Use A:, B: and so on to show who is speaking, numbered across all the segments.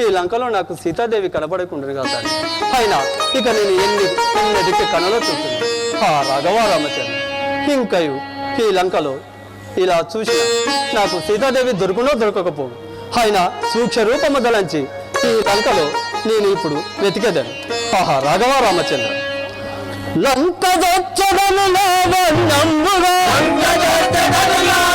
A: ఈ లంకలో నాకు సీతాదేవి కనబడకుండను కదా. అయినా ఇక నేను ఎన్ని ఎన్నటికి కనలో చూస్తుంది ఆ రాఘవ రామచంద్ర ఇంకయు ఈ లంకలో ఇలా చూసి నాకు సీతాదేవి దొరుకునో దొరకకపోవు. అయినా సూక్ష్మ రూపము దలంచి ఈ లంకలో నేను ఇప్పుడు వెతికేదాను ఆహా రాఘవ రామచంద్ర లావణ్యంబుగా లంకదొచ్చడను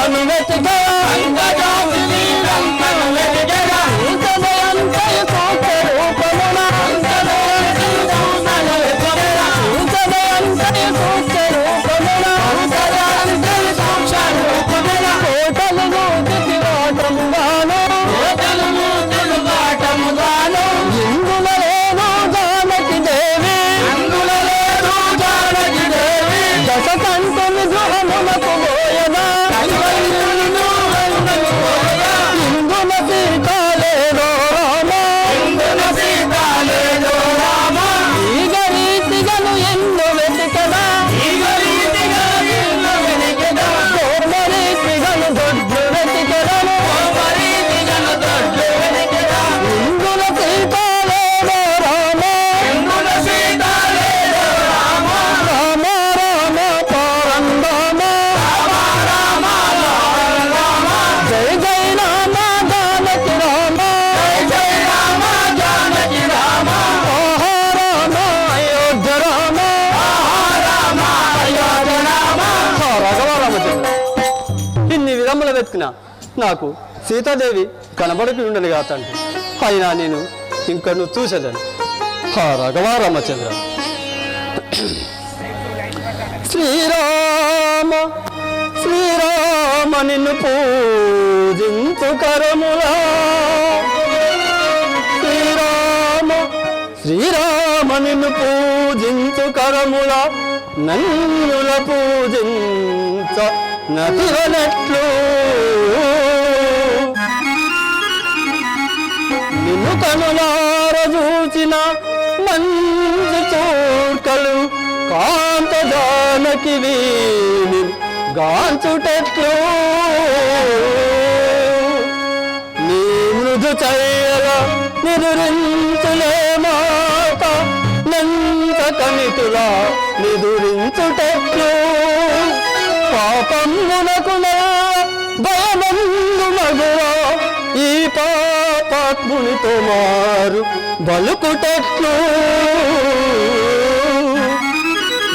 A: manu vetu ఇన్ని విధముల వెతికిన నాకు సీతాదేవి కనబడకి ఉండను తండ్రి. అయినా నేను ఇంకా నువ్వు చూసేదాన్ని. హా రఘవా రామచంద్ర. శ్రీరామ శ్రీరామ నిన్ను పూజించు కరములా శ్రీరామ శ్రీరామ నిన్ను పూజించు కరములా నన్నుల పూజించ నతివనట్లు నిన్ను కనులార చూసిన మంచి చూర్కలు కాంత జానకి వీని గాంచుటెట్లు. నీ మృదు చయ్యల నిదురించులే మాత నంత కమితుల నిదురించుటే వారు బలుకుటట్లు.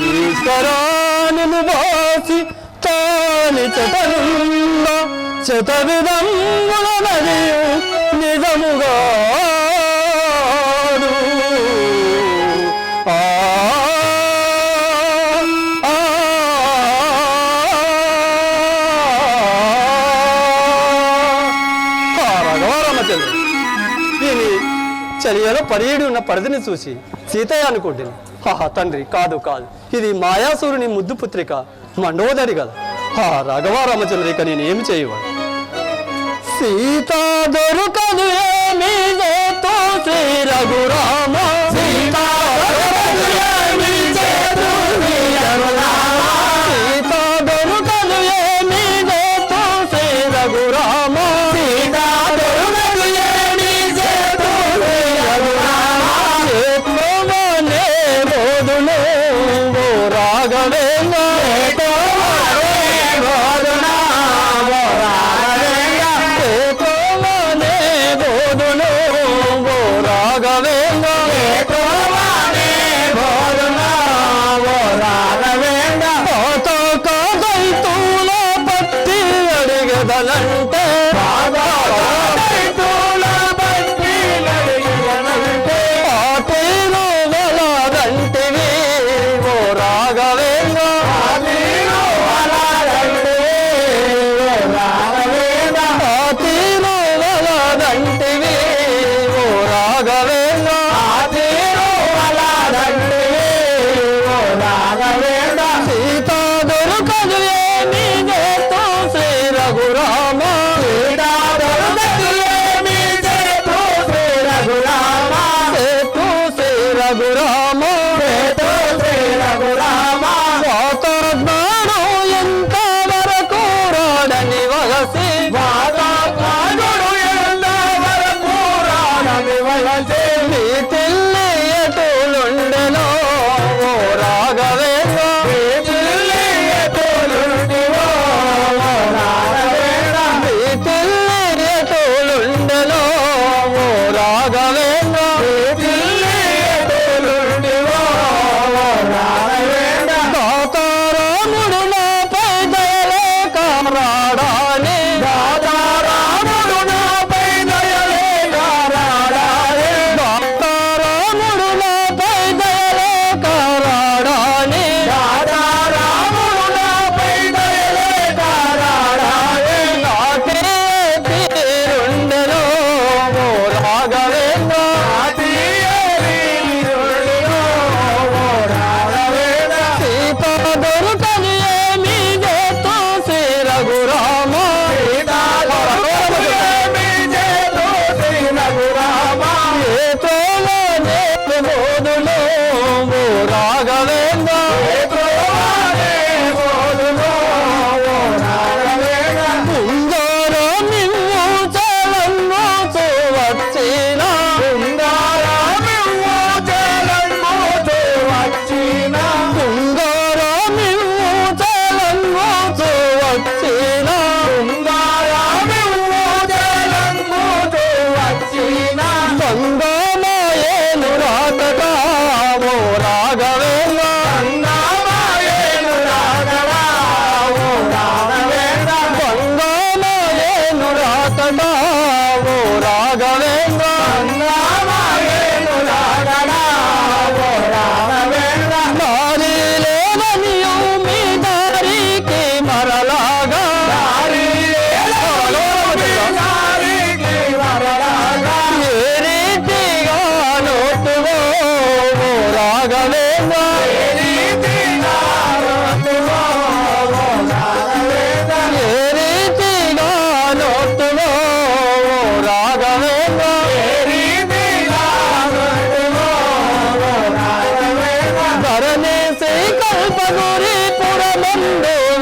A: ఈశ్వరాను వాసి తాని చెతనుంద శత విధముల నిజముగా చలియలో పరియేడు ఉన్న పరిధిని చూసి సీతయ్య అనుకుంటుంది. హాహా తండ్రి కాదు కాదు. ఇది మాయాసూరుని ముద్దు పుత్రిక మండోదరి కదా హా రాఘవ రామచంద్ర ఇక నేను ఏమి చేయవాలి? సీత దొరకదు ఏమి శ్రీ రఘురామ. సీతా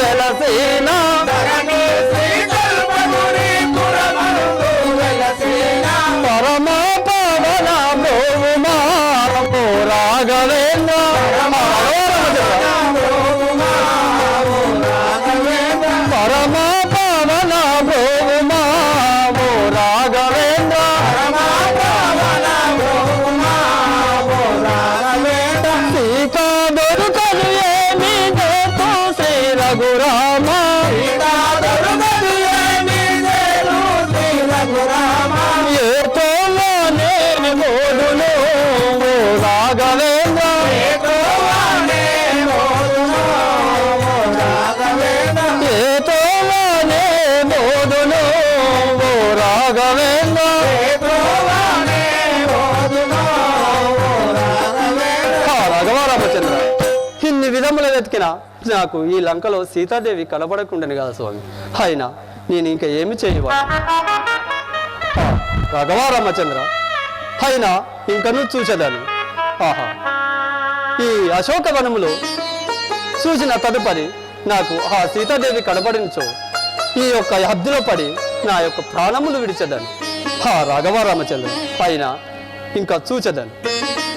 A: వెలసేనా అయినా నాకు ఈ లంకలో సీతాదేవి కనబడకుండాను కదా స్వామి. అయినా నేను ఇంకా ఏమి చేయవా రాఘవా రామచంద్ర అయినా ఇంకా నువ్వు చూసేదాన్ని. ఆహా. ఈ అశోకవనములో చూసిన తదుపరి నాకు ఆ సీతాదేవి కనబడించో ఈ యొక్క హద్దులో పడి నా యొక్క ప్రాణములు విడిచేదాన్ని. హా రాఘవ రామచంద్ర పైన ఇంకా చూచేదాన్ని